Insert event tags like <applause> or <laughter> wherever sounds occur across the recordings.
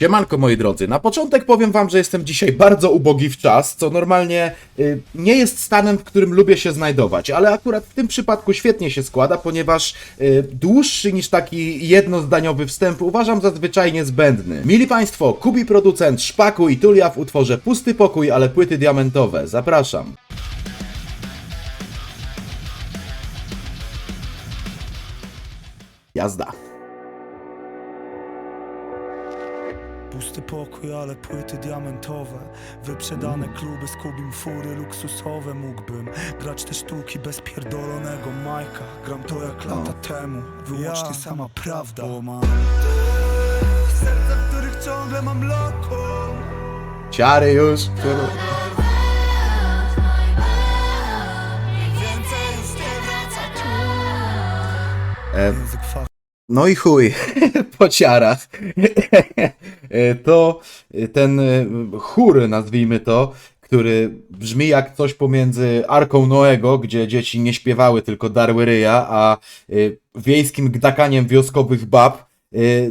Siemanko moi drodzy, na początek powiem wam, że jestem dzisiaj bardzo ubogi w czas, co normalnie y, nie jest stanem, w którym lubię się znajdować, ale akurat w tym przypadku świetnie się składa, ponieważ y, dłuższy niż taki jednozdaniowy wstęp uważam za zwyczajnie zbędny. Mili Państwo, Kubi producent Szpaku i Tulia w utworze Pusty Pokój, ale płyty diamentowe. Zapraszam. Jazda. Pusty pokój, ale płyty diamentowe. Wyprzedane kluby z kubim, fury luksusowe. Mógłbym brać te sztuki bez pierdolonego Majka. Gram to jak lata temu, wyłącznie sama prawda. Bo mam serca, w których ciągle mam loko. Ciary już. Tu. E, No i chuj, <laughs> po ciarach. <laughs> To ten e, chór, nazwijmy to, który brzmi jak coś pomiędzy Arką Noego, gdzie dzieci nie śpiewały, tylko darły ryja, a e, wiejskim gdakaniem wioskowych bab, e,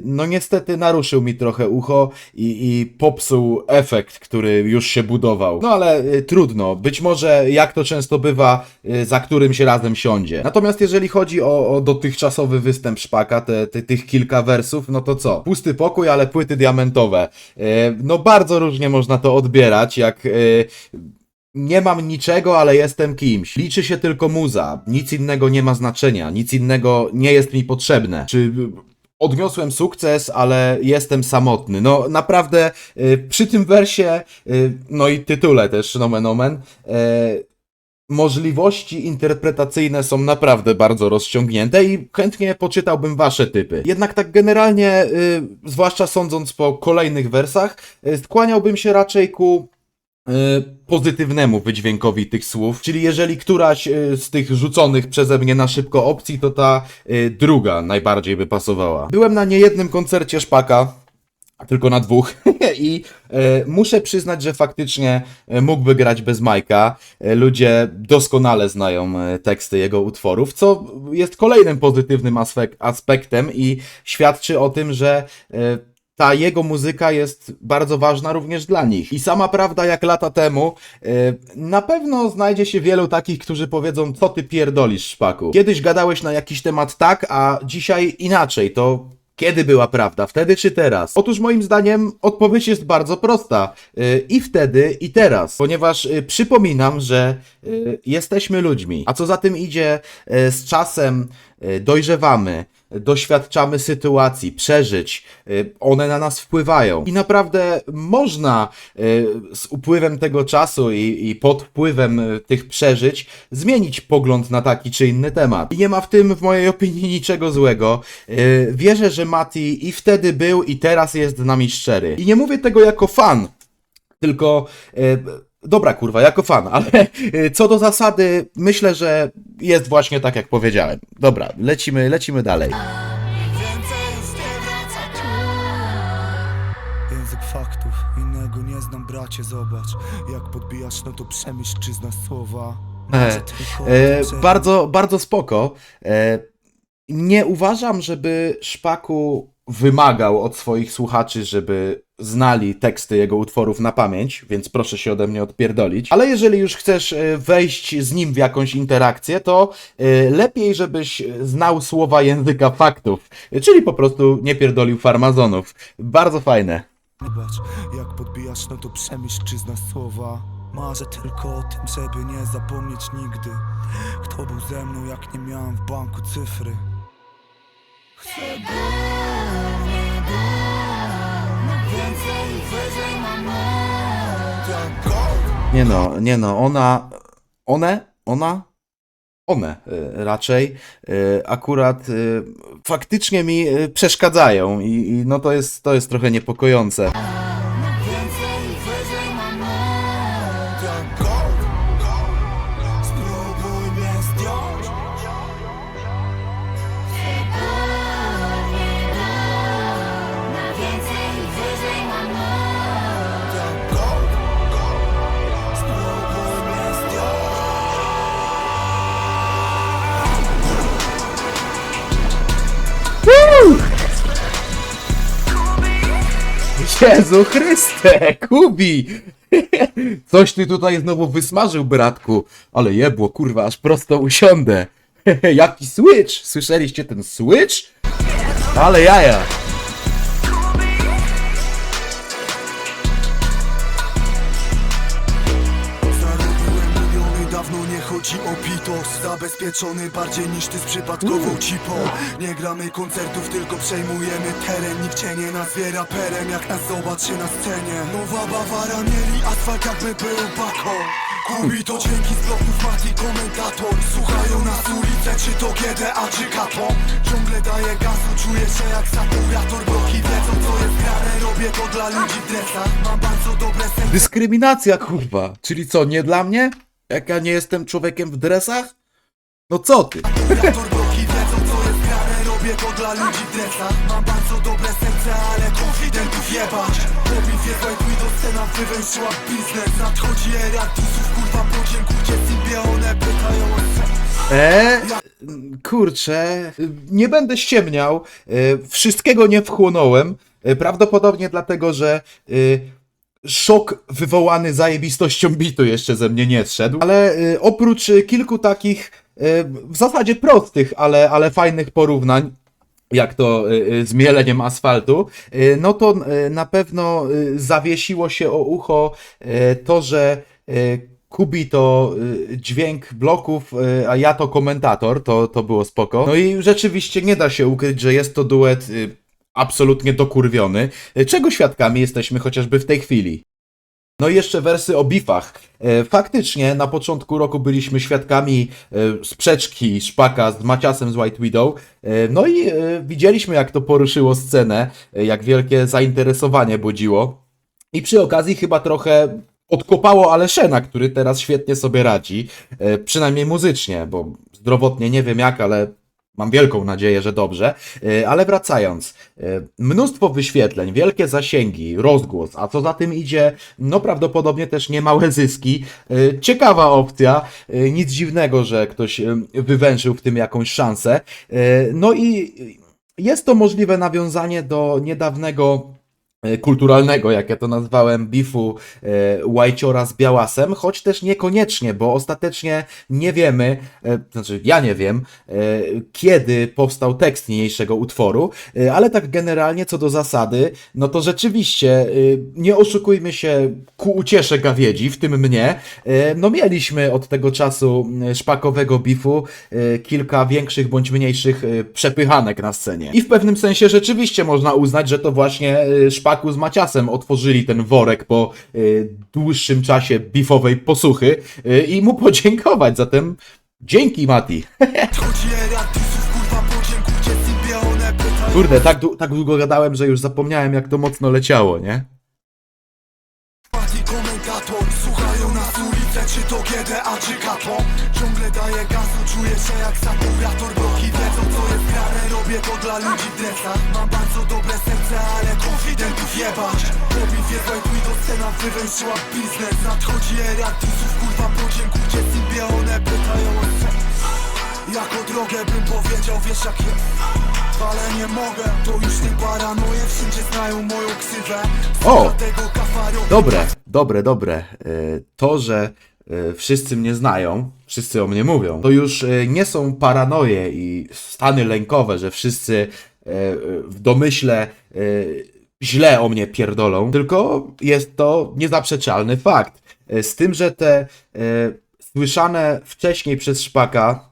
no niestety naruszył mi trochę ucho i, i popsuł efekt, który już się budował. No ale e, trudno, być może jak to często bywa, e, za którym się razem siądzie. Natomiast jeżeli chodzi o, o dotychczasowy występ Szpaka, te, te, tych kilka wersów, no to co? Pusty pokój, ale płyty diamentowe. No bardzo różnie można to odbierać, jak... nie mam niczego, ale jestem kimś. Liczy się tylko muza. Nic innego nie ma znaczenia. Nic innego nie jest mi potrzebne. Czy odniosłem sukces, ale jestem samotny. No naprawdę y, przy tym wersie, y, no i tytule też, nomen omen, y, możliwości interpretacyjne są naprawdę bardzo rozciągnięte i chętnie poczytałbym wasze typy. Jednak tak generalnie, zwłaszcza sądząc po kolejnych wersach, skłaniałbym się raczej ku pozytywnemu wydźwiękowi tych słów, czyli jeżeli któraś y, z tych rzuconych przeze mnie na szybko opcji, to ta y, druga najbardziej by pasowała. Byłem na niejednym koncercie Szpaka, tylko na dwóch <laughs> i e, muszę przyznać, że faktycznie mógłby grać bez Majka. Ludzie doskonale znają teksty jego utworów, co jest kolejnym pozytywnym aspek- aspektem i świadczy o tym, że e, ta jego muzyka jest bardzo ważna również dla nich. I sama prawda, jak lata temu, e, na pewno znajdzie się wielu takich, którzy powiedzą, co ty pierdolisz, szpaku. Kiedyś gadałeś na jakiś temat tak, a dzisiaj inaczej. To kiedy była prawda? Wtedy czy teraz? Otóż moim zdaniem odpowiedź jest bardzo prosta. Y, I wtedy, i teraz. Ponieważ y, przypominam, że y, jesteśmy ludźmi. A co za tym idzie, y, z czasem y, dojrzewamy, doświadczamy sytuacji, przeżyć, y, one na nas wpływają. I naprawdę można y, z upływem tego czasu i, i pod wpływem y, tych przeżyć zmienić pogląd na taki czy inny temat. I nie ma w tym, w mojej opinii, niczego złego. Wierzę, że Mati i wtedy był, i teraz jest z nami szczery. I nie mówię tego jako fan, tylko. Dobra, kurwa, jako fan, ale e, <laughs> co do zasady, myślę, że jest właśnie tak, jak powiedziałem. Dobra, lecimy, lecimy dalej. Język faktów, innego nie znam bracie, zobacz Jak podbijasz, no to przemyśl czy znasz słowa E, tylko e, bardzo, bardzo spoko. E, nie uważam, żeby Szpaku wymagał od swoich słuchaczy, żeby znali teksty jego utworów na pamięć, więc proszę się ode mnie odpierdolić. Ale jeżeli już chcesz e, wejść z nim w jakąś interakcję, to e, lepiej, żebyś znał słowa języka faktów, czyli po prostu nie pierdolił farmazonów. Bardzo fajne. Zobacz, jak podbijasz, no to przemyśl czy znasz słowa Marzę tylko o tym, żeby nie zapomnieć nigdy Kto był ze mną, jak nie miałem w banku cyfry Chcę Nie no, nie no, ona, one, ona, one y, raczej y, akurat y, faktycznie mi przeszkadzają i, i no to jest, to jest trochę niepokojące. Jezu Chryste, Kubi! Coś ty tutaj znowu wysmażył, bratku. Ale jebło, kurwa, aż prosto usiądę. <laughs> Jaki switch? Słyszeliście ten switch? Ale jaja. Nie chodzi o pitos Zabezpieczony bardziej niż ty z przypadkową cipą. Nie gramy koncertów, tylko przejmujemy teren. Nikt cię nie nazwie raperem, jak nas zobaczy na scenie. Nowa Bawara mieli asfalt jakby był bako Kubi to dźwięki z bloków Mati komentator. Słuchają nas ulice, czy to GDA czy Kapo. Ciągle daję gazu, czuję się jak saturator. Bloki wiedzą co jest grane, robię to dla ludzi w dresach. Mam bardzo dobre serce Dyskryminacja, kurwa. Czyli co, nie dla mnie? Jak ja nie jestem człowiekiem w dresach? No co ty? Operator bloki wiedzą co jest grane Robię to dla ludzi w dresach Mam bardzo dobre serce, ale konfidentów jebać Widow scena wywęszyła biznes Nadchodzi era artystów, kurwa podziękujcie Symbie One pytają o sens E, kurczę, nie będę ściemniał. e, Wszystkiego nie wchłonąłem. e, Prawdopodobnie dlatego, że e, szok wywołany zajebistością bitu jeszcze ze mnie nie zszedł. Ale e, oprócz e, kilku takich e, w zasadzie prostych, ale, ale fajnych porównań, jak to y, y, z mieleniem asfaltu, y, no to y, na pewno y, zawiesiło się o ucho y, to, że y, Kubi to y, dźwięk bloków, y, a ja to komentator, to, to było spoko. No i rzeczywiście nie da się ukryć, że jest to duet y, absolutnie dokurwiony, y, czego świadkami jesteśmy chociażby w tej chwili. No i jeszcze wersy o bifach. E, Faktycznie na początku roku byliśmy świadkami e, sprzeczki Szpaka z Maciasem z White Widow. E, No i e, widzieliśmy jak to poruszyło scenę, e, jak wielkie zainteresowanie budziło. I przy okazji chyba trochę odkopało Aleszena, który teraz świetnie sobie radzi, e, przynajmniej muzycznie, bo zdrowotnie nie wiem jak, ale mam wielką nadzieję, że dobrze. E, Ale wracając, e, mnóstwo wyświetleń, wielkie zasięgi, rozgłos, a co za tym idzie, no prawdopodobnie też niemałe zyski. E, Ciekawa opcja, nic dziwnego, że ktoś wywęszył w tym jakąś szansę. No i jest to możliwe nawiązanie do niedawnego kulturalnego, jak ja to nazwałem, bifu e, Łajciora z Białasem, choć też niekoniecznie, bo ostatecznie nie wiemy, e, znaczy ja nie wiem, e, kiedy powstał tekst niniejszego utworu, e, ale tak generalnie co do zasady, no to rzeczywiście, e, nie oszukujmy się ku uciesze gawiedzi, w tym mnie, e, no mieliśmy od tego czasu e, szpakowego bifu e, kilka większych bądź mniejszych e, przepychanek na scenie. I w pewnym sensie rzeczywiście można uznać, że to właśnie e, Szpaku z Maciasem otworzyli ten worek po e, dłuższym czasie bifowej posuchy e, i mu podziękować. Zatem dzięki Mati. Kurde, tak, tak długo gadałem, że już zapomniałem jak to mocno leciało, nie? Czy to GDA czy Ciągle gazu, czuję się jak wiedzą co jest robię to dla ludzi w dresach Mam bardzo dobre serce, ale konfidentów jebać. Bitwie z White Widow scena wywęszyła biznes. Nadchodzi era artystów, kurwa podziękujcie Symbie One pytają o sens. Jako drogę bym powiedział, wiesz jak jest. Ale nie mogę, to już nie paranoję Wszędzie znają moją ksywę. O! Dobre, dobre, dobre. E, To, że wszyscy mnie znają, wszyscy o mnie mówią, to już e, nie są paranoje i stany lękowe, że wszyscy e, e, w domyśle e, źle o mnie pierdolą, tylko jest to niezaprzeczalny fakt. E, Z tym, że te e, słyszane wcześniej przez Szpaka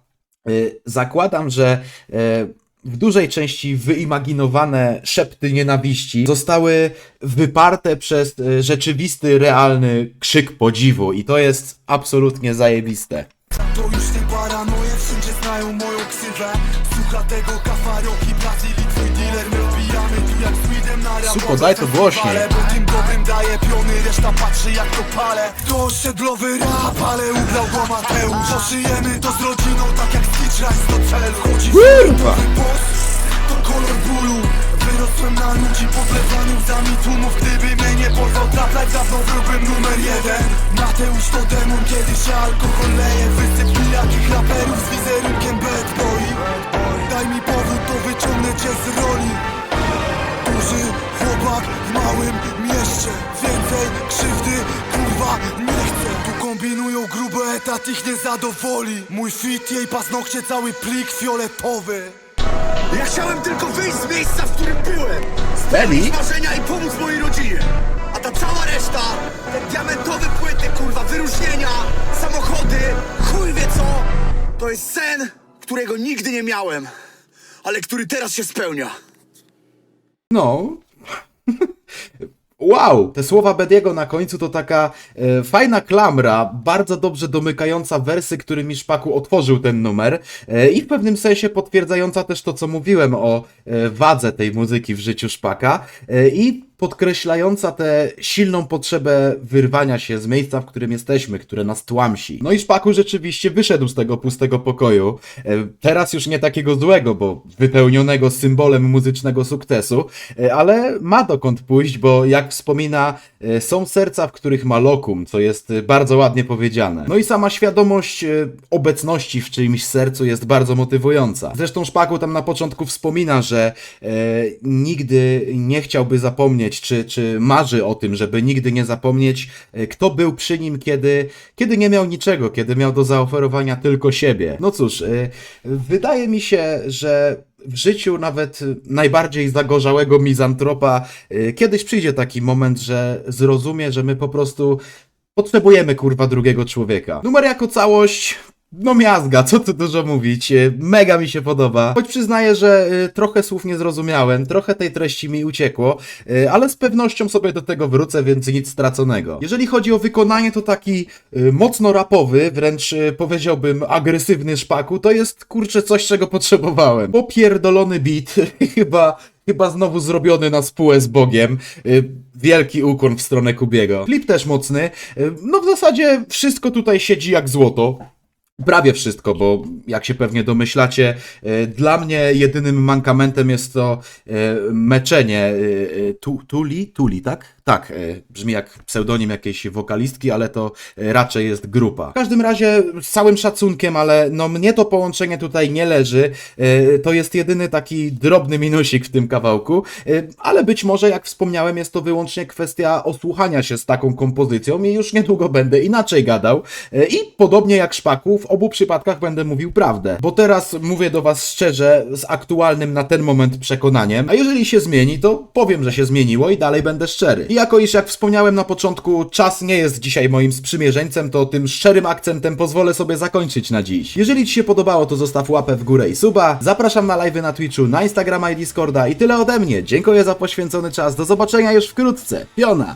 Zakładam, że e, w dużej części wyimaginowane szepty nienawiści zostały wyparte przez e, rzeczywisty, realny krzyk podziwu i to jest absolutnie zajebiste. To już nie paranoje, wszędzie znają moją ksywę Słucha tego kafaroki, Brazylii, twój dealer My odbijamy tu jak Sweden na rapowe Suko, daj to głośniej. Bo tym dobrym daje piony, reszta patrzy jak to palę To osiedlowy rap, ale ubrał go Mateusz. To z rodziną, tak jak Stitch Rise do celu Chodzi Kurwa! boss, to kolor bólu Wyrosłem na ludzi po wlewaniu łzami tłumów Gdyby mnie nie porwał trap life dawno byłbym numer jeden. Mateusz to demon, kiedy się alkohol leje. Wysyp jakich raperów z wizerunkiem bad boy. Daj mi powód, to wyciągnę cię z roli. Duży chłopak w małym mieście. Więcej krzywdy, kurwa, nie chcę. Tu kombinują grube etat, ich nie zadowoli. Mój fit, jej paznokcie, cały plik fioletowy. Ja chciałem tylko wyjść z miejsca, w którym byłem? Spełnić marzenia i pomóc mojej rodzinie. A ta cała reszta, te diamentowe płyty, kurwa, wyróżnienia Samochody, chuj wie co. To jest sen, którego nigdy nie miałem Ale który teraz się spełnia. No. Wow! Te słowa Bediego na końcu to taka e, fajna klamra, bardzo dobrze domykająca wersy, którymi Szpaku otworzył ten numer e, i w pewnym sensie potwierdzająca też to, co mówiłem o e, wadze tej muzyki w życiu Szpaka e, i podkreślająca tę silną potrzebę wyrwania się z miejsca, w którym jesteśmy, które nas tłamsi. No i Szpaku rzeczywiście wyszedł z tego pustego pokoju. E, Teraz już nie takiego złego, bo wypełnionego symbolem muzycznego sukcesu, e, ale ma dokąd pójść, bo jak wspomina, e, są serca, w których ma lokum, co jest bardzo ładnie powiedziane. No i sama świadomość obecności w czyimś sercu jest bardzo motywująca. Zresztą Szpaku tam na początku wspomina, że e, nigdy nie chciałby zapomnieć, czy, czy marzy o tym, żeby nigdy nie zapomnieć, e, kto był przy nim, kiedy, kiedy nie miał niczego, kiedy miał do zaoferowania tylko siebie. No cóż, e, wydaje mi się, że w życiu nawet najbardziej zagorzałego mizantropa e, kiedyś przyjdzie taki moment, że zrozumie, że my po prostu potrzebujemy kurwa drugiego człowieka. Numer jako całość. No miazga, co tu dużo mówić, e, mega mi się podoba. Choć przyznaję, że e, trochę słów nie zrozumiałem, trochę tej treści mi uciekło, e, ale z pewnością sobie do tego wrócę, więc nic straconego. Jeżeli chodzi o wykonanie, to taki mocno rapowy, wręcz powiedziałbym agresywny szpaku, to jest kurczę coś, czego potrzebowałem. Popierdolony beat, <laughs> chyba Chyba znowu zrobiony na spółę z Bogiem. Wielki ukłon w stronę Kubiego. Klip też mocny. No w zasadzie wszystko tutaj siedzi jak złoto. Prawie wszystko, bo jak się pewnie domyślacie, y, dla mnie jedynym mankamentem jest to y, meczenie tu, Tuli, Tuli, tak? Tak, y, brzmi jak pseudonim jakiejś wokalistki, ale to y, raczej jest grupa. W każdym razie z całym szacunkiem, ale no mnie to połączenie tutaj nie leży. Y, To jest jedyny taki drobny minusik w tym kawałku, ale być może, jak wspomniałem, jest to wyłącznie kwestia osłuchania się z taką kompozycją i już niedługo będę inaczej gadał. I podobnie jak Szpaku, w obu przypadkach będę mówił prawdę. Bo teraz mówię do Was szczerze, z aktualnym na ten moment przekonaniem, a jeżeli się zmieni, to powiem, że się zmieniło i dalej będę szczery. I jako iż, jak wspomniałem na początku, czas nie jest dzisiaj moim sprzymierzeńcem, to tym szczerym akcentem pozwolę sobie zakończyć na dziś. Jeżeli Ci się podobało, to zostaw łapę w górę i suba. Zapraszam na live na Twitchu, na Instagrama i Discorda i tyle ode mnie. Dziękuję za poświęcony czas. Do zobaczenia już wkrótce. Piona!